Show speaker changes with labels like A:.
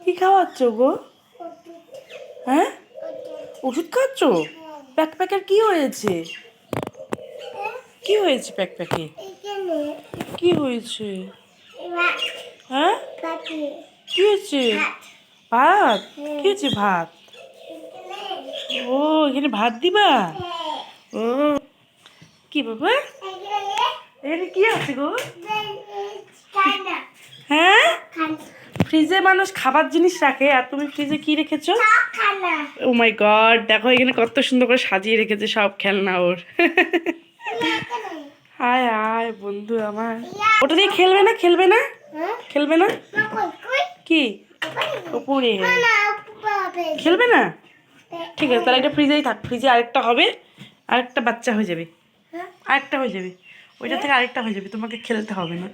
A: কি খাওয়াচ্ছ গো? হ্যাঁ?
B: ওষুধ
A: খাচ্ছ? প্যাকপ্যাকের কি হয়েছে? কি হয়েছে
B: এখানে
A: কি হয়েছে? হ্যাঁ? কি হয়েছে?
B: ভাত?
A: কি হয়েছে ভাত? ও, এখানে ভাত দিবা? ও, কি বাবা?
B: এখানে
A: কি আছে গো? হ্যাঁ? ফ্রিজে মানুষ খাবার জিনিস রাখে আর তুমি ফ্রিজে কি রেখেছো? ও মাই গড দেখো এখানে কত সুন্দর করে সাজিয়ে রেখেছে সব খেলনা ওর। হায় হায় বন্ধু আমার। ওটা দিয়ে খেলবে না খেলবে না? খেলবে না? কি?
B: উপরে।
A: খেলবে না? ঠিক আছে তাহলে এটা ফ্রিজেই থাক ফ্রিজে আরেকটা হবে আরেকটা বাচ্চা হয়ে যাবে। আরেকটা হয়ে যাবে। ওইটা থেকে আরেকটা হয়ে যাবে তোমাকে খেলতে হবে না।